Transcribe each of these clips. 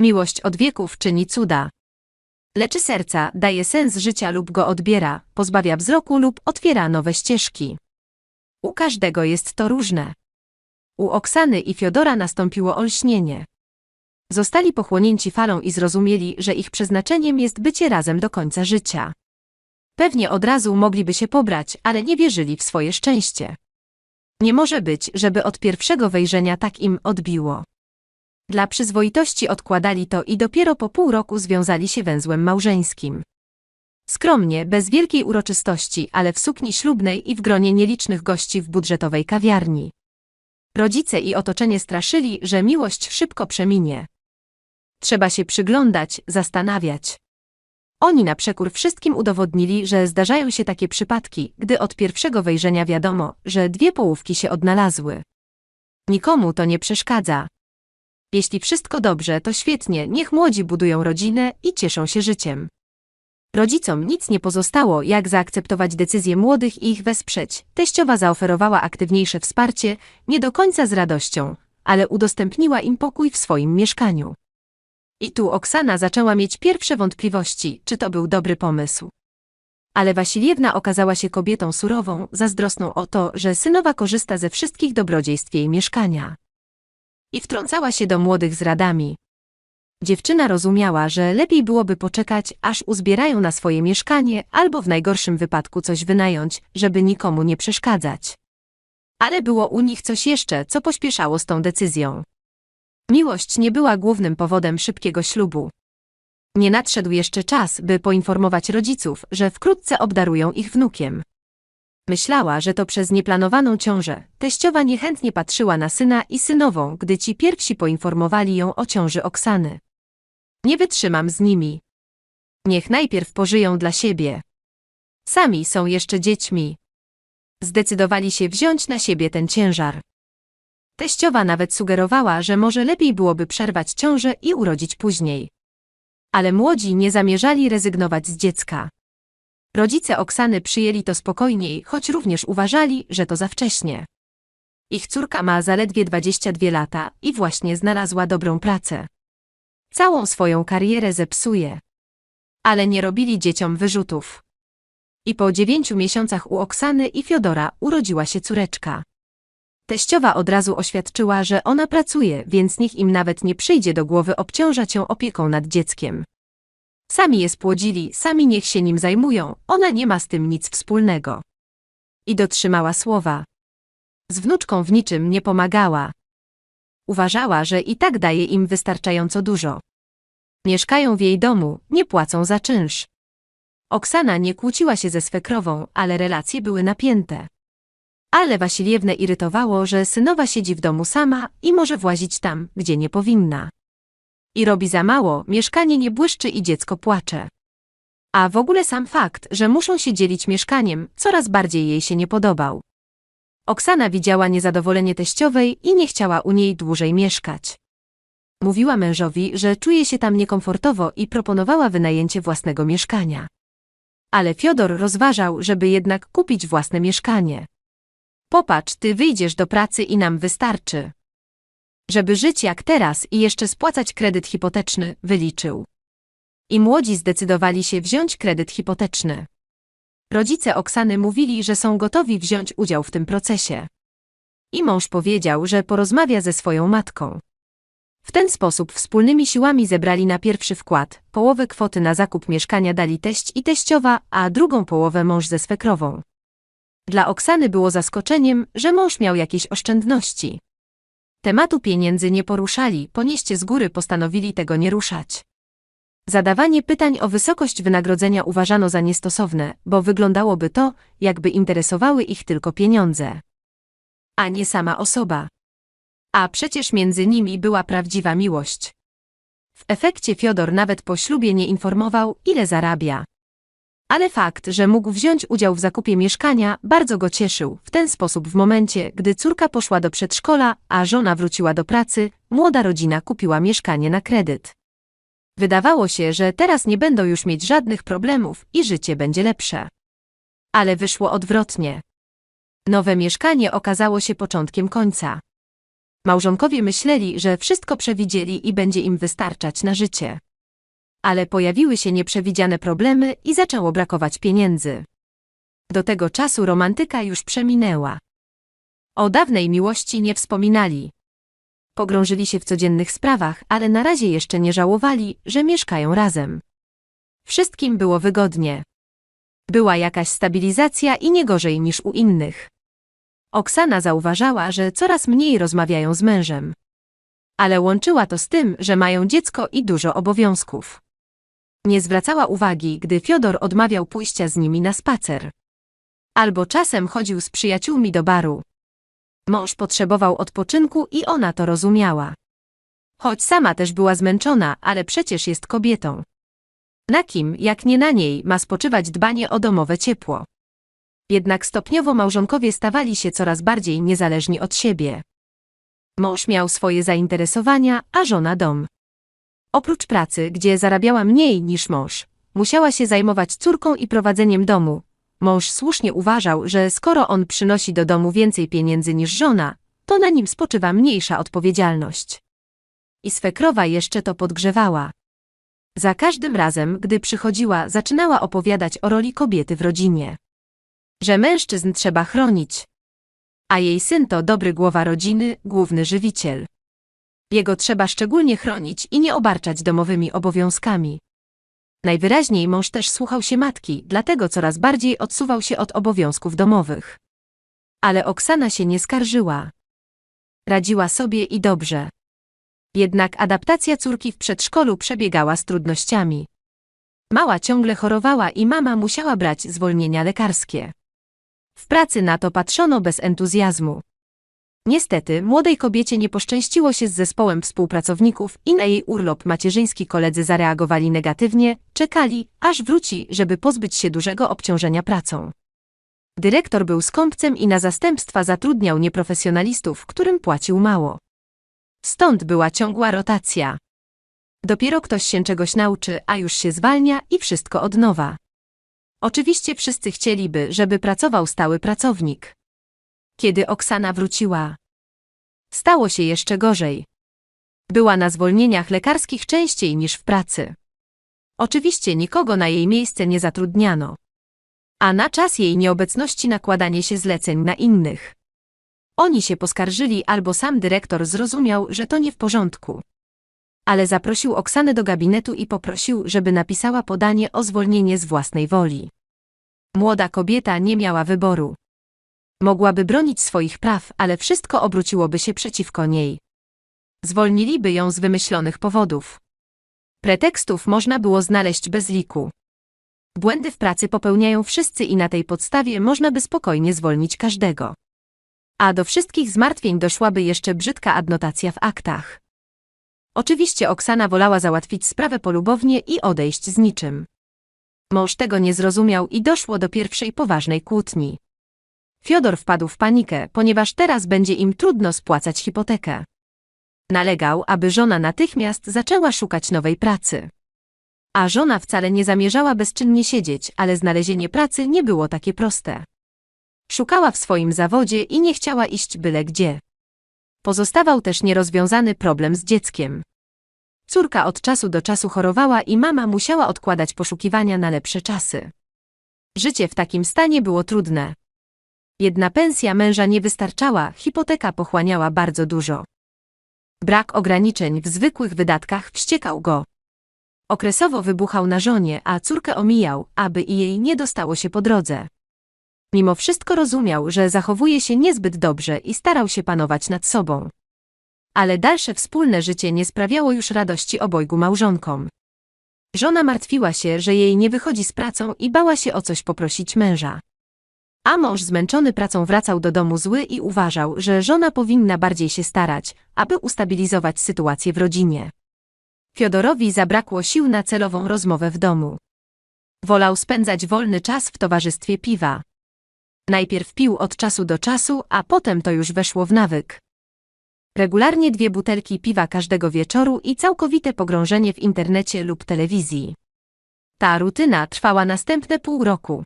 Miłość od wieków czyni cuda. Leczy serca, daje sens życia lub go odbiera, pozbawia wzroku lub otwiera nowe ścieżki. U każdego jest to różne. U Oksany i Fiodora nastąpiło olśnienie. Zostali pochłonięci falą i zrozumieli, że ich przeznaczeniem jest bycie razem do końca życia. Pewnie od razu mogliby się pobrać, ale nie wierzyli w swoje szczęście. Nie może być, żeby od pierwszego wejrzenia tak im odbiło. Dla przyzwoitości odkładali to i dopiero po pół roku związali się węzłem małżeńskim. Skromnie, bez wielkiej uroczystości, ale w sukni ślubnej i w gronie nielicznych gości w budżetowej kawiarni. Rodzice i otoczenie straszyli, że miłość szybko przeminie. Trzeba się przyglądać, zastanawiać. Oni na przekór wszystkim udowodnili, że zdarzają się takie przypadki, gdy od pierwszego wejrzenia wiadomo, że dwie połówki się odnalazły. Nikomu to nie przeszkadza. Jeśli wszystko dobrze, to świetnie, niech młodzi budują rodzinę i cieszą się życiem. Rodzicom nic nie pozostało, jak zaakceptować decyzję młodych i ich wesprzeć. Teściowa zaoferowała aktywniejsze wsparcie, nie do końca z radością, ale udostępniła im pokój w swoim mieszkaniu. I tu Oksana zaczęła mieć pierwsze wątpliwości, czy to był dobry pomysł. Ale Wasiliewna okazała się kobietą surową, zazdrosną o to, że synowa korzysta ze wszystkich dobrodziejstw jej mieszkania. I wtrącała się do młodych z radami. Dziewczyna rozumiała, że lepiej byłoby poczekać, aż uzbierają na swoje mieszkanie, albo w najgorszym wypadku coś wynająć, żeby nikomu nie przeszkadzać. Ale było u nich coś jeszcze, co pośpieszało z tą decyzją. Miłość nie była głównym powodem szybkiego ślubu. Nie nadszedł jeszcze czas, by poinformować rodziców, że wkrótce obdarują ich wnukiem. Myślała, że to przez nieplanowaną ciążę. Teściowa niechętnie patrzyła na syna i synową, gdy ci pierwsi poinformowali ją o ciąży Oksany. Nie wytrzymam z nimi. Niech najpierw pożyją dla siebie. Sami są jeszcze dziećmi. Zdecydowali się wziąć na siebie ten ciężar. Teściowa nawet sugerowała, że może lepiej byłoby przerwać ciążę i urodzić później. Ale młodzi nie zamierzali rezygnować z dziecka. Rodzice Oksany przyjęli to spokojniej, choć również uważali, że to za wcześnie. Ich córka ma zaledwie 22 lata i właśnie znalazła dobrą pracę. Całą swoją karierę zepsuje. Ale nie robili dzieciom wyrzutów. I po dziewięciu miesiącach u Oksany i Fiodora urodziła się córeczka. Teściowa od razu oświadczyła, że ona pracuje, więc niech im nawet nie przyjdzie do głowy obciążać ją opieką nad dzieckiem. Sami je spłodzili, sami niech się nim zajmują, ona nie ma z tym nic wspólnego. I dotrzymała słowa. Z wnuczką w niczym nie pomagała. Uważała, że i tak daje im wystarczająco dużo. Mieszkają w jej domu, nie płacą za czynsz. Oksana nie kłóciła się ze swekrową, ale relacje były napięte. Ale Wasiliewnę irytowało, że synowa siedzi w domu sama i może włazić tam, gdzie nie powinna. I robi za mało, mieszkanie nie błyszczy i dziecko płacze. A w ogóle sam fakt, że muszą się dzielić mieszkaniem, coraz bardziej jej się nie podobał. Oksana widziała niezadowolenie teściowej i nie chciała u niej dłużej mieszkać. Mówiła mężowi, że czuje się tam niekomfortowo i proponowała wynajęcie własnego mieszkania. Ale Fiodor rozważał, żeby jednak kupić własne mieszkanie. Popatrz, ty wyjdziesz do pracy i nam wystarczy. Żeby żyć jak teraz i jeszcze spłacać kredyt hipoteczny, wyliczył. I młodzi zdecydowali się wziąć kredyt hipoteczny. Rodzice Oksany mówili, że są gotowi wziąć udział w tym procesie. I mąż powiedział, że porozmawia ze swoją matką. W ten sposób wspólnymi siłami zebrali na pierwszy wkład, połowę kwoty na zakup mieszkania dali teść i teściowa, a drugą połowę mąż ze swekrową. Dla Oksany było zaskoczeniem, że mąż miał jakieś oszczędności. Tematu pieniędzy nie poruszali, ponieście z góry postanowili tego nie ruszać. Zadawanie pytań o wysokość wynagrodzenia uważano za niestosowne, bo wyglądałoby to, jakby interesowały ich tylko pieniądze. A nie sama osoba. A przecież między nimi była prawdziwa miłość. W efekcie Fiodor nawet po ślubie nie informował, ile zarabia. Ale fakt, że mógł wziąć udział w zakupie mieszkania, bardzo go cieszył. W ten sposób w momencie, gdy córka poszła do przedszkola, a żona wróciła do pracy, młoda rodzina kupiła mieszkanie na kredyt. Wydawało się, że teraz nie będą już mieć żadnych problemów i życie będzie lepsze. Ale wyszło odwrotnie. Nowe mieszkanie okazało się początkiem końca. Małżonkowie myśleli, że wszystko przewidzieli i będzie im wystarczać na życie. Ale pojawiły się nieprzewidziane problemy i zaczęło brakować pieniędzy. Do tego czasu romantyka już przeminęła. O dawnej miłości nie wspominali. Pogrążyli się w codziennych sprawach, ale na razie jeszcze nie żałowali, że mieszkają razem. Wszystkim było wygodnie. Była jakaś stabilizacja i nie gorzej niż u innych. Oksana zauważała, że coraz mniej rozmawiają z mężem. Ale łączyła to z tym, że mają dziecko i dużo obowiązków. Nie zwracała uwagi, gdy Fiodor odmawiał pójścia z nimi na spacer. Albo czasem chodził z przyjaciółmi do baru. Mąż potrzebował odpoczynku i ona to rozumiała. Choć sama też była zmęczona, ale przecież jest kobietą. Na kim, jak nie na niej, ma spoczywać dbanie o domowe ciepło. Jednak stopniowo małżonkowie stawali się coraz bardziej niezależni od siebie. Mąż miał swoje zainteresowania, a żona dom. Oprócz pracy, gdzie zarabiała mniej niż mąż, musiała się zajmować córką i prowadzeniem domu. Mąż słusznie uważał, że skoro on przynosi do domu więcej pieniędzy niż żona, to na nim spoczywa mniejsza odpowiedzialność. I swekrowa jeszcze to podgrzewała. Za każdym razem, gdy przychodziła, zaczynała opowiadać o roli kobiety w rodzinie. Że mężczyzn trzeba chronić. A jej syn to dobry głowa rodziny, główny żywiciel. Jego trzeba szczególnie chronić i nie obarczać domowymi obowiązkami. Najwyraźniej mąż też słuchał się matki, dlatego coraz bardziej odsuwał się od obowiązków domowych. Ale Oksana się nie skarżyła. Radziła sobie i dobrze. Jednak adaptacja córki w przedszkolu przebiegała z trudnościami. Mała ciągle chorowała i mama musiała brać zwolnienia lekarskie. W pracy na to patrzono bez entuzjazmu. Niestety, młodej kobiecie nie poszczęściło się z zespołem współpracowników i na jej urlop macierzyński koledzy zareagowali negatywnie, czekali, aż wróci, żeby pozbyć się dużego obciążenia pracą. Dyrektor był skąpcem i na zastępstwa zatrudniał nieprofesjonalistów, którym płacił mało. Stąd była ciągła rotacja. Dopiero ktoś się czegoś nauczy, a już się zwalnia i wszystko od nowa. Oczywiście wszyscy chcieliby, żeby pracował stały pracownik. Kiedy Oksana wróciła, stało się jeszcze gorzej. Była na zwolnieniach lekarskich częściej niż w pracy. Oczywiście nikogo na jej miejsce nie zatrudniano. A na czas jej nieobecności nakładanie się zleceń na innych. Oni się poskarżyli albo sam dyrektor zrozumiał, że to nie w porządku. Ale zaprosił Oksanę do gabinetu i poprosił, żeby napisała podanie o zwolnienie z własnej woli. Młoda kobieta nie miała wyboru. Mogłaby bronić swoich praw, ale wszystko obróciłoby się przeciwko niej. Zwolniliby ją z wymyślonych powodów. Pretekstów można było znaleźć bez liku. Błędy w pracy popełniają wszyscy i na tej podstawie można by spokojnie zwolnić każdego. A do wszystkich zmartwień doszłaby jeszcze brzydka adnotacja w aktach. Oczywiście Oksana wolała załatwić sprawę polubownie i odejść z niczym. Mąż tego nie zrozumiał i doszło do pierwszej poważnej kłótni. Fiodor wpadł w panikę, ponieważ teraz będzie im trudno spłacać hipotekę. Nalegał, aby żona natychmiast zaczęła szukać nowej pracy. A żona wcale nie zamierzała bezczynnie siedzieć, ale znalezienie pracy nie było takie proste. Szukała w swoim zawodzie i nie chciała iść byle gdzie. Pozostawał też nierozwiązany problem z dzieckiem. Córka od czasu do czasu chorowała i mama musiała odkładać poszukiwania na lepsze czasy. Życie w takim stanie było trudne. Jedna pensja męża nie wystarczała, hipoteka pochłaniała bardzo dużo. Brak ograniczeń w zwykłych wydatkach wściekał go. Okresowo wybuchał na żonie, a córkę omijał, aby i jej nie dostało się po drodze. Mimo wszystko rozumiał, że zachowuje się niezbyt dobrze i starał się panować nad sobą. Ale dalsze wspólne życie nie sprawiało już radości obojgu małżonkom. Żona martwiła się, że jej nie wychodzi z pracą i bała się o coś poprosić męża. A mąż zmęczony pracą wracał do domu zły i uważał, że żona powinna bardziej się starać, aby ustabilizować sytuację w rodzinie. Fiodorowi zabrakło sił na celową rozmowę w domu. Wolał spędzać wolny czas w towarzystwie piwa. Najpierw pił od czasu do czasu, a potem to już weszło w nawyk. Regularnie dwie butelki piwa każdego wieczoru i całkowite pogrążenie w internecie lub telewizji. Ta rutyna trwała następne pół roku.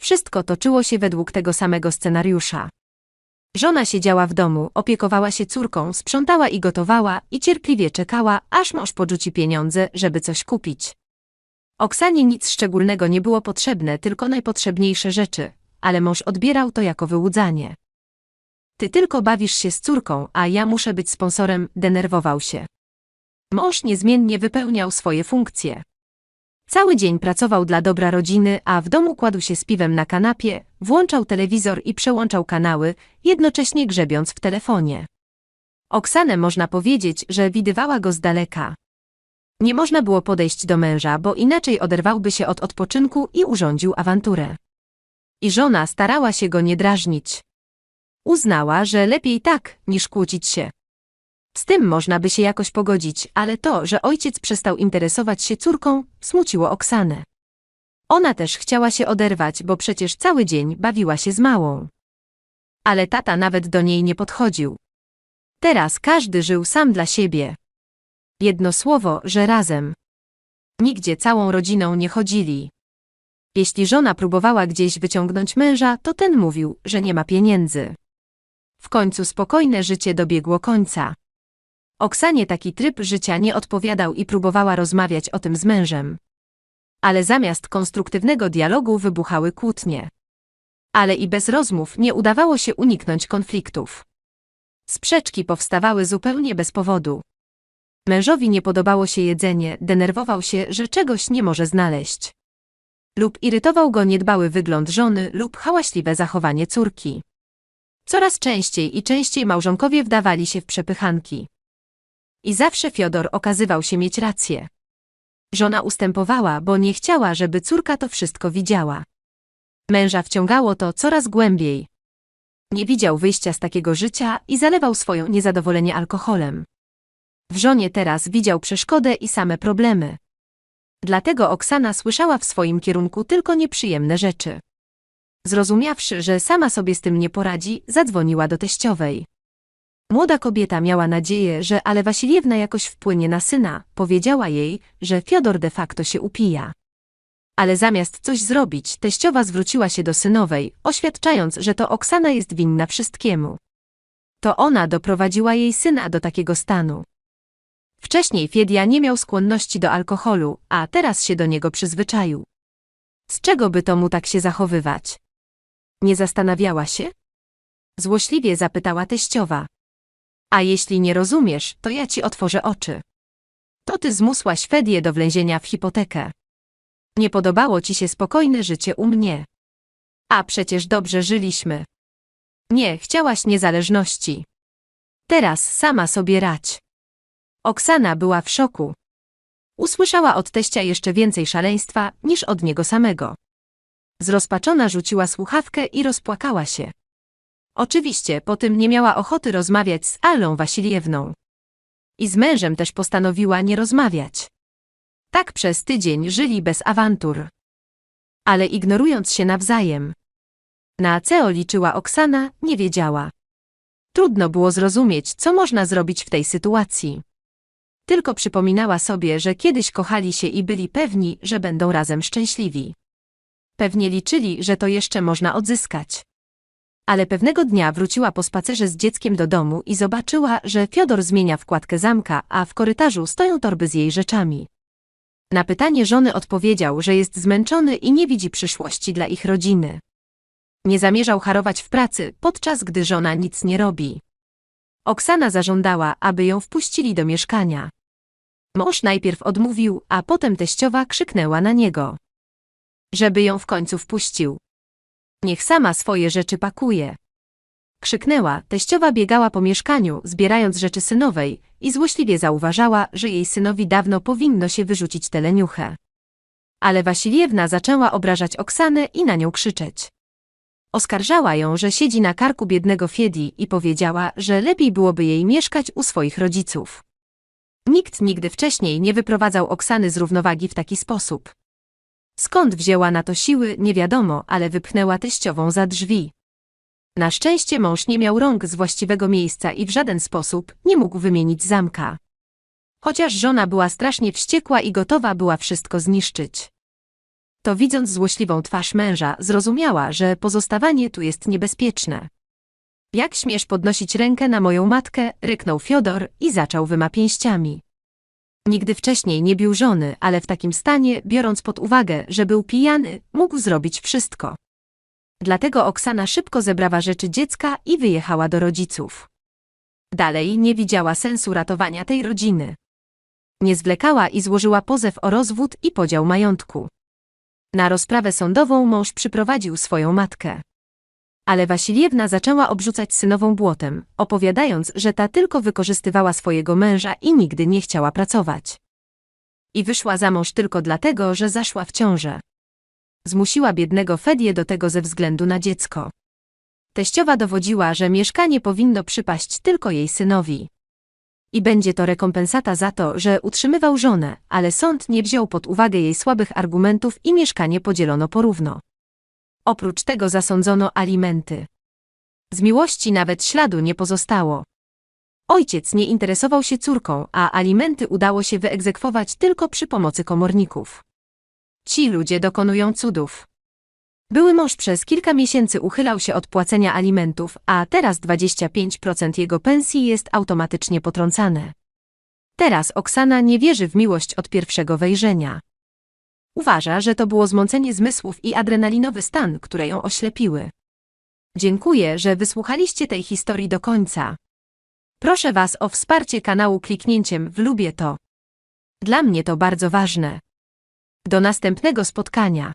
Wszystko toczyło się według tego samego scenariusza. Żona siedziała w domu, opiekowała się córką, sprzątała i gotowała i cierpliwie czekała, aż mąż podrzuci pieniądze, żeby coś kupić. Oksanie nic szczególnego nie było potrzebne, tylko najpotrzebniejsze rzeczy, ale mąż odbierał to jako wyłudzanie. Ty tylko bawisz się z córką, a ja muszę być sponsorem, denerwował się. Mąż niezmiennie wypełniał swoje funkcje. Cały dzień pracował dla dobra rodziny, a w domu kładł się z piwem na kanapie, włączał telewizor i przełączał kanały, jednocześnie grzebiąc w telefonie. Oksanę można powiedzieć, że widywała go z daleka. Nie można było podejść do męża, bo inaczej oderwałby się od odpoczynku i urządził awanturę. I żona starała się go nie drażnić. Uznała, że lepiej tak, niż kłócić się. Z tym można by się jakoś pogodzić, ale to, że ojciec przestał interesować się córką, smuciło Oksanę. Ona też chciała się oderwać, bo przecież cały dzień bawiła się z małą. Ale tata nawet do niej nie podchodził. Teraz każdy żył sam dla siebie. Jedno słowo, że razem. Nigdzie całą rodziną nie chodzili. Jeśli żona próbowała gdzieś wyciągnąć męża, to ten mówił, że nie ma pieniędzy. W końcu spokojne życie dobiegło końca. Oksanie taki tryb życia nie odpowiadał i próbowała rozmawiać o tym z mężem. Ale zamiast konstruktywnego dialogu wybuchały kłótnie. Ale i bez rozmów nie udawało się uniknąć konfliktów. Sprzeczki powstawały zupełnie bez powodu. Mężowi nie podobało się jedzenie, denerwował się, że czegoś nie może znaleźć. Lub irytował go niedbały wygląd żony lub hałaśliwe zachowanie córki. Coraz częściej i częściej małżonkowie wdawali się w przepychanki. I zawsze Fiodor okazywał się mieć rację. Żona ustępowała, bo nie chciała, żeby córka to wszystko widziała. Męża wciągało to coraz głębiej. Nie widział wyjścia z takiego życia i zalewał swoją niezadowolenie alkoholem. W żonie teraz widział przeszkodę i same problemy. Dlatego Oksana słyszała w swoim kierunku tylko nieprzyjemne rzeczy. Zrozumiawszy, że sama sobie z tym nie poradzi, zadzwoniła do teściowej. Młoda kobieta miała nadzieję, że ale Wasiliewna jakoś wpłynie na syna, powiedziała jej, że Fiodor de facto się upija. Ale zamiast coś zrobić, teściowa zwróciła się do synowej, oświadczając, że to Oksana jest winna wszystkiemu. To ona doprowadziła jej syna do takiego stanu. Wcześniej Fiedia nie miał skłonności do alkoholu, a teraz się do niego przyzwyczaił. Z czego by to mu tak się zachowywać? Nie zastanawiała się? Złośliwie zapytała teściowa. A jeśli nie rozumiesz, to ja ci otworzę oczy. To ty zmusłaś Fedię do wlęzienia w hipotekę. Nie podobało ci się spokojne życie u mnie. A przecież dobrze żyliśmy. Nie, chciałaś niezależności. Teraz sama sobie radź. Oksana była w szoku. Usłyszała od teścia jeszcze więcej szaleństwa niż od niego samego. Zrozpaczona rzuciła słuchawkę i rozpłakała się. Oczywiście po tym nie miała ochoty rozmawiać z Allą Wasiliewną. I z mężem też postanowiła nie rozmawiać. Tak przez tydzień żyli bez awantur. Ale ignorując się nawzajem. Na co liczyła Oksana, nie wiedziała. Trudno było zrozumieć, co można zrobić w tej sytuacji. Tylko przypominała sobie, że kiedyś kochali się i byli pewni, że będą razem szczęśliwi. Pewnie liczyli, że to jeszcze można odzyskać. Ale pewnego dnia wróciła po spacerze z dzieckiem do domu i zobaczyła, że Fiodor zmienia wkładkę zamka, a w korytarzu stoją torby z jej rzeczami. Na pytanie żony odpowiedział, że jest zmęczony i nie widzi przyszłości dla ich rodziny. Nie zamierzał harować w pracy, podczas gdy żona nic nie robi. Oksana zażądała, aby ją wpuścili do mieszkania. Mąż najpierw odmówił, a potem teściowa krzyknęła na niego. Żeby ją w końcu wpuścił. Niech sama swoje rzeczy pakuje. Krzyknęła, teściowa biegała po mieszkaniu, zbierając rzeczy synowej i złośliwie zauważała, że jej synowi dawno powinno się wyrzucić teleniuchę. Ale Wasiliewna zaczęła obrażać Oksanę i na nią krzyczeć. Oskarżała ją, że siedzi na karku biednego Fiedi i powiedziała, że lepiej byłoby jej mieszkać u swoich rodziców. Nikt nigdy wcześniej nie wyprowadzał Oksany z równowagi w taki sposób. Skąd wzięła na to siły, nie wiadomo, ale wypchnęła teściową za drzwi. Na szczęście mąż nie miał rąk z właściwego miejsca i w żaden sposób nie mógł wymienić zamka. Chociaż żona była strasznie wściekła i gotowa była wszystko zniszczyć. To widząc złośliwą twarz męża, zrozumiała, że pozostawanie tu jest niebezpieczne. Jak śmiesz podnosić rękę na moją matkę, ryknął Fiodor i zaczął wyma pięściami. Nigdy wcześniej nie bił żony, ale w takim stanie, biorąc pod uwagę, że był pijany, mógł zrobić wszystko. Dlatego Oksana szybko zebrała rzeczy dziecka i wyjechała do rodziców. Dalej nie widziała sensu ratowania tej rodziny. Nie zwlekała i złożyła pozew o rozwód i podział majątku. Na rozprawę sądową mąż przyprowadził swoją matkę. Ale Wasiliewna zaczęła obrzucać synową błotem, opowiadając, że ta tylko wykorzystywała swojego męża i nigdy nie chciała pracować. I wyszła za mąż tylko dlatego, że zaszła w ciążę. Zmusiła biednego Fedię do tego ze względu na dziecko. Teściowa dowodziła, że mieszkanie powinno przypaść tylko jej synowi. I będzie to rekompensata za to, że utrzymywał żonę, ale sąd nie wziął pod uwagę jej słabych argumentów i mieszkanie podzielono porówno. Oprócz tego zasądzono alimenty. Z miłości nawet śladu nie pozostało. Ojciec nie interesował się córką, a alimenty udało się wyegzekwować tylko przy pomocy komorników. Ci ludzie dokonują cudów. Były mąż przez kilka miesięcy uchylał się od płacenia alimentów, a teraz 25% jego pensji jest automatycznie potrącane. Teraz Oksana nie wierzy w miłość od pierwszego wejrzenia. Uważa, że to było zmącenie zmysłów i adrenalinowy stan, które ją oślepiły. Dziękuję, że wysłuchaliście tej historii do końca. Proszę Was o wsparcie kanału kliknięciem w lubię to. Dla mnie to bardzo ważne. Do następnego spotkania.